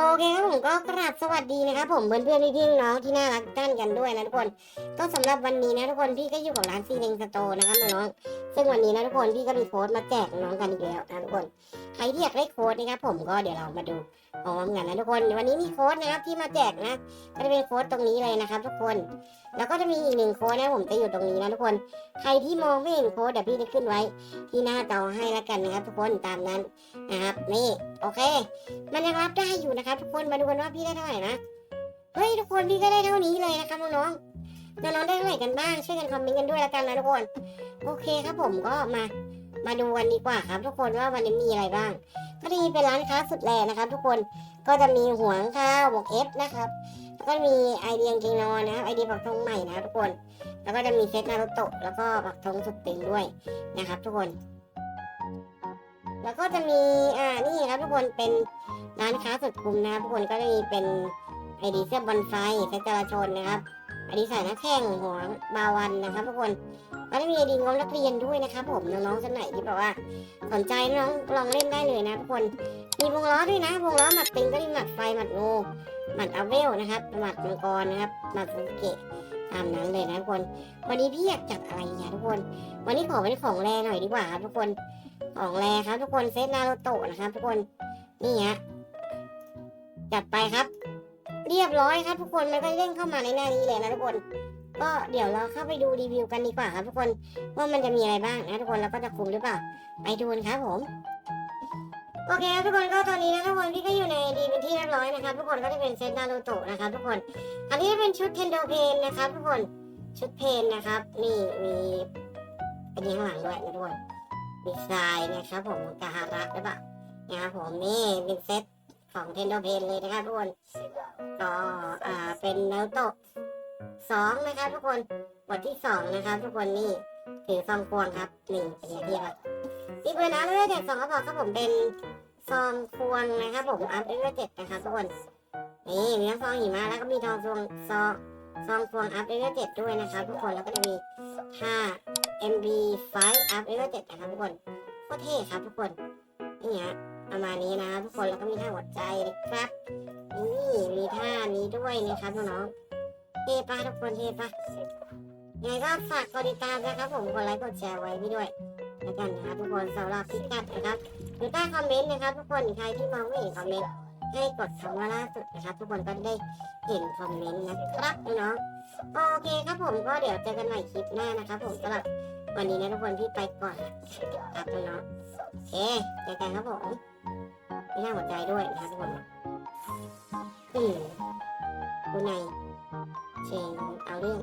โอเคครับผมก็กราบสวัสดีนะครับผมเพื่อนเพื่อนๆพี่ๆน้องที่น่ารักท่านกันด้วยนะทุกคน ก็สำหรับวันนี้นะทุกคนพี่ก็อยู่กับร้านซีเลงสโตร์นะครับน้องซึ่งวันนี้นะทุกคนพี่ก็มีโค้ดมาแจกน้องกันอีกแล้วนะทุกคนใครที่อยากได้โค้ดนะครับผมก็เดี๋ยวเรามาดูพร้อมกันนะทุกคนวันนี้มีโค้ดนะครับที่มาแจกนะก็จะเป็นโค้ดตรงนี้เลยนะครับ ทุกคน แล้วก็จะมีอีกหนึ่งโค้ดนะผมจะอยู่ตรงนี้นะทุกคน ใครที่มองไม่เห็นโค้ดเดี๋ยวพี่จะขึ้นไว้ที่หน้าจอให้แล้วกันนะครับ ทุกคนตามนั้นนะครับนี่ โอเค มันยังรับได้อยู่นะครับ ทุกคนมาดูกันว่าพี่ได้เท่าไหร่นะเฮ้ยทุกคนพี่ก็ได้เท่านี้เลยนะครับน้องๆน้องๆได้เท่าไหร่กันบ้างช่วยกันคอมเมนต์กันด้วยแล้วกันนะทุกคน โอเคครับผมก็มามาดูกันดีกว่าครับ ทุกคนว่าวันนี้มีอะไรบ้าง ก็จะมีเป็นร้านค้าสุดแรงนะครับ ทุกคนก็จะมีหัวข้าวบวกเอฟนะครับแล้วก็มีไอเดียงกิงนอนนะครับไอเดียปักธงใหม่นะครับทุกคน แล้วก็จะมีเซตนารุโตะแล้วก็ปักธงสุดตึงด้วยนะครับ ทุกคน แล้วก็จะมีอ่านี่ครับทุกคนเป็นร้านค้าสุดคุ้มนะครับทุกคนก็จะมีเป็นไอดีเสื้อบอลไฟเซตจราชนนะครับไอดีสายนักแข่งหัวบาวันนะครับทุกคนก็จะมีไอดีงบนักเรียนด้วยนะครับผมน้องๆสนไหนที่แบบว่าสนใจน้องลองเล่นได้เลยนะทุกคนมีวงล้อด้วยนะวงล้อหมัดติงก็มีหมัดไฟหมัดงู หมัดอาเวลนะครับหมัดมังกรนะครับหมัดฟูเกะตามนั้นเลยนะทุกคน วันนี้พี่อยากจัดอะไรเนี่ยทุกคน วันนี้ขอเป็นของแรหน่อยดีกว่าครับทุกคนของแรครับ ทุกคนเซตนารูโตะนะครับ ทุกคนนี่ฮะจัดไปครับ เรียบร้อยครับ ทุกคนมันก็เด้งเข้ามาในหน้านี้เลยนะทุกคน ก็เดี๋ยวเราเข้าไปดูรีวิวกันดีกว่าครับ ทุกคนว่ามันจะมีอะไรบ้างนะทุกคนแล้วก็จะคุ้มหรือเปล่า ไปดูกันครับผม โอเคครับทุกคนก็ตอนนี้นะทุกคนพี่ก็อยู่ในดีเป็นที่เรียบร้อยนะครับทุกคนก็จะเป็นเซตนารูโตะนะครับทุกคน อันนี้เป็นชุดเทนโดเพนนะครับทุกคนชุดเพนนะครับนี่มีอันนี้ข้างหลังด้วยนะทุกคนมีทรายนะครับผมกาฮาระหรือเปล่านะครับผมนี่เป็นเซตของเทนโดเพนเลยนะครับทุกคนก็อ่าเป็นนารูโตะสองนะครับทุกคนบทที่สองนะครับทุกคนนี่ถือซองควงครับนี่เป็นอย่างที่ครั บมีเบอร์น้ำด้วยเด็กสองกระบอกครับผมเป็นซองควงนะครับผมอัพเอเวอร์เจ็ดนะครับทุกคนนี่มีทั้งซองหิมะแล้วก็มีทองซองซองซองควงอัพเอเวอร์เจ็ดด้วยนะครับทุกคนแล้วก็จะมีค่า MB5 อัพเอเวอร์เจ็ดนะครับทุกคนโคตรเท่ครับทุกคนนี่ฮะประมาณนี้นะครับทุกคนแล้วก็มีท่าหัวใจนะครับนี่มีท่านี้ด้วยนะครับน้องๆเท่ปะทุกคนเท่ปะยังไงก็ฝากกดติดตามนะครับผมกดไลค์กดแชร์ไว้พี่ด้วย แล้วกันนะครับทุกคนสำหรับพิกัดนะครับอยู่ใต้คอมเมนต์นะครับทุกคนใครที่มองไม่เห็นคอมเมนต์ให้กดคำว่าล่าสุดนะครับ ทุกคนก็ได้เห็นคอมเมนต์นะครับน้องโอเคครับผมก็เดี๋ยวเจอกันใหม่คลิปหน้านะครับ ผมสำหรับวันนี้นะทุกคนพี่ไปก่อนครับน้องเอ๊เจอกันครับผมไม่น่าหัวใจด้วยนะครับทุกคนอืมคุณนายเชงเอาเรื่อง